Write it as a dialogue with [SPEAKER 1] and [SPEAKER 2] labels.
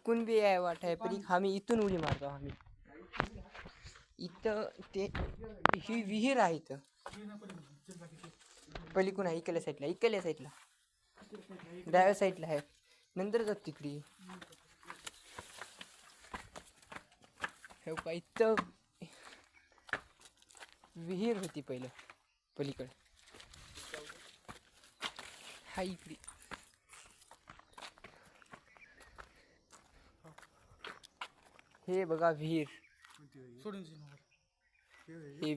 [SPEAKER 1] इकून बी आहे वाट आहे पण. आम्ही इथून उडी मारतो आम्ही इथं ते ही विहीर आहे इथं. पलीकडून आहे इकडल्या साईडला इकडल्या साईडला डाव्या साईडला आहे. नंतर जात तिकडे. हे इथं विहीर होती पहिलं पलीकडे. हा इकडे. हे बघा विहीर
[SPEAKER 2] सोडून
[SPEAKER 1] हे